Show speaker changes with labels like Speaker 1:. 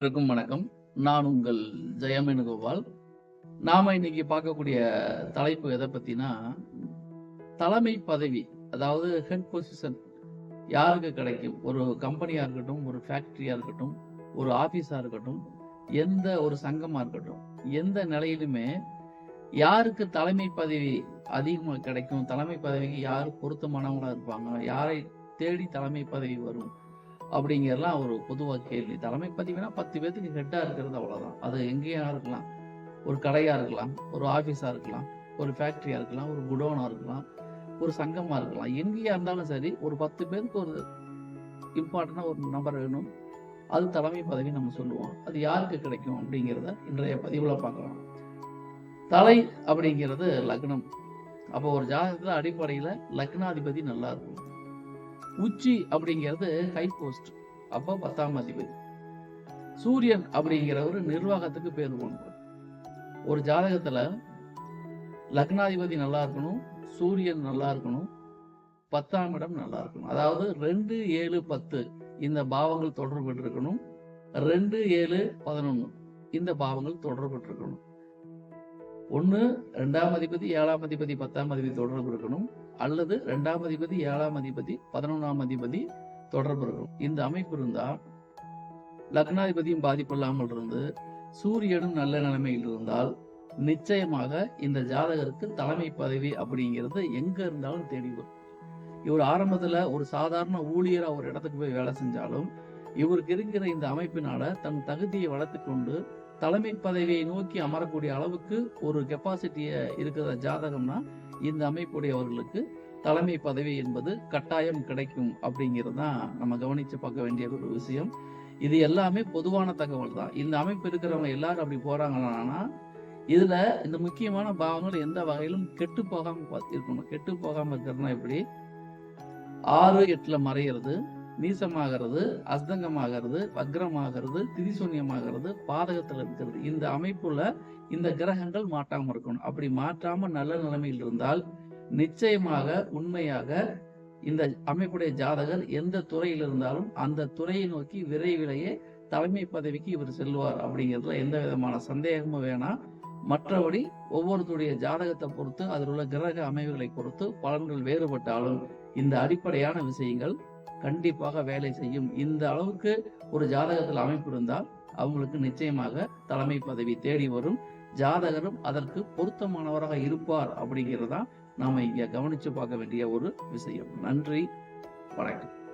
Speaker 1: இருக்கும் வணக்கம். நான் உங்கள் ஜெயமேனுகோபால். நாம இன்னைக்கு பார்க்கக்கூடிய தலைப்பு எதை பத்தினா தலைமை பதவி அதாவது ஹெட் பொசிஷன் யாருக்கு கிடைக்கும்? ஒரு கம்பெனியா இருக்கட்டும் ஒரு ஃபேக்டரியா இருக்கட்டும் ஒரு ஆபீஸா இருக்கட்டும் எந்த ஒரு சங்கமா இருக்கட்டும் எந்த நிலையிலுமே யாருக்கு தலைமை பதவி அதிகமாக கிடைக்கும்? தலைமை பதவிக்கு யார் பொருத்தமானவங்களா இருப்பாங்க? யாரை தேடி தலைமை பதவி வரும்? அப்படிங்கிறலாம் ஒரு பொதுவாக கேள்வி. தலைமை பதிவுனா பத்து பேர்த்துக்கு ஹெட்டாக இருக்கிறது அவ்வளோதான் அது எங்கேயா இருக்கலாம். ஒரு கடையாக இருக்கலாம் ஒரு ஆஃபீஸாக இருக்கலாம் ஒரு ஃபேக்ட்ரியாக இருக்கலாம் ஒரு குடோனாக இருக்கலாம் ஒரு சங்கமாக இருக்கலாம். எங்கேயா இருந்தாலும் சரி ஒரு பத்து பேருக்கு ஒரு இம்பார்ட்டண்டாக ஒரு நபர் வேணும். அது தலைமை பதவி நம்ம சொல்லுவோம். அது யாருக்கு கிடைக்கும் அப்படிங்கிறத இன்றைய பதிவில் பார்க்கலாம். தலை அப்படிங்கிறது லக்னம். அப்போ ஒரு ஜாதகத்தில் அடிப்படையில் லக்னாதிபதி நல்லா இருக்கும் உச்சி அப்படிங்கிறது ஹை போஸ்ட் அப்போ பத்தாம் அதிபதி. சூரியன் அப்படிங்கிறவர் நிர்வாகத்துக்கு பேர் போனவர் ஒரு ஜாதகத்துல லக்னாதிபதி நல்லா இருக்கணும் சூரியன் நல்லா இருக்கணும் பத்தாம் இடம் நல்லா இருக்கணும். அதாவது ரெண்டு ஏழு பத்து இந்த பாவங்கள் தொடர்பு இருக்கணும் ரெண்டு ஏழு பதினொன்று இந்த பாவங்கள் தொடர்பு இருக்கணும் ஒன்று ரெண்டாம் அதிபதி ஏழாம் அதிபதி பத்தாம் அதிபதி தொடர்பு இருக்கணும். அல்லது ரெண்டாம் அதிபதி ஏழாம் அதிபதி பதினொன்றாம் அதிபதி தொடர்பு இருக்கணும். இந்த அமைப்பு இருந்தா லக்னாதிபதியும் பாதிப்பில்லாமல் இருந்து சூரியனும் நல்ல நிலைமையில் இருந்தால் நிச்சயமாக இந்த ஜாதகருக்கு தலைமை பதவி அப்படிங்கிறது எங்க இருந்தாலும் தேடி வரும். இவர் ஆரம்பத்துல ஒரு சாதாரண ஊழியரா ஒரு இடத்துக்கு போய் வேலை செஞ்சாலும் இவருக்கு இருக்கிற இந்த அமைப்பினால தன் தகுதியை வளர்த்து கொண்டு தலைமை பதவியை நோக்கி அமரக்கூடிய அளவுக்கு ஒரு கெப்பாசிட்டியை இருக்கிற ஜாதகம்னா இந்த அமைப்புடையவர்களுக்கு தலைமை பதவி என்பது கட்டாயம் கிடைக்கும் அப்படிங்கிறது தான் நம்ம கவனித்து பார்க்க வேண்டிய ஒரு விஷயம். இது எல்லாமே பொதுவான தகவல் தான். இந்த அமைப்பு இருக்கிறவங்க எல்லாரும் அப்படி போறாங்கன்னா இதுல இந்த முக்கியமான பாவங்கள் எந்த வகையிலும் கெட்டு போகாம பார்த்து இருக்கணும் கெட்டு போகாம இருக்கிறதுனா எப்படி? ஆறு எட்டுல மறையிறது நீசமாகிறது அஸ்தங்கமாகிறது வக்ரமாகிறது திரிசூன்யமாகிறது பாதகத்தில் இருக்கிறது. இந்த அமைப்புல இந்த கிரகங்கள் மாட்டாமல் இருக்கணும். அப்படி மாற்றாம நல்ல நிலைமையில் இருந்தால் நிச்சயமாக உண்மையாக இந்த அமைப்புடைய ஜாதகர் எந்த துறையில் இருந்தாலும் அந்த துறையை நோக்கி விரைவிலேயே தலைமை பதவிக்கு இவர் செல்வார் அப்படிங்கிறதுல எந்த விதமான சந்தேகமும் வேணாம். மற்றபடி ஒவ்வொருத்தருடைய ஜாதகத்தை பொறுத்து அதில் உள்ள கிரக அமைவுகளை பொறுத்து பலன்கள் வேறுபட்டாலும் இந்த அடிப்படையான விஷயங்கள் கண்டிப்பாக வேலை செய்யும். இந்த அளவுக்கு ஒரு ஜாதகத்தில் அமைப்பு இருந்தால் அவங்களுக்கு நிச்சயமாக தலைமை பதவி தேடி வரும். ஜாதகரும் அதற்கு பொருத்தமானவராக இருப்பார் அப்படிங்கிறதா நாம இங்க கவனிச்சு பார்க்க வேண்டிய ஒரு விஷயம். நன்றி வணக்கம்.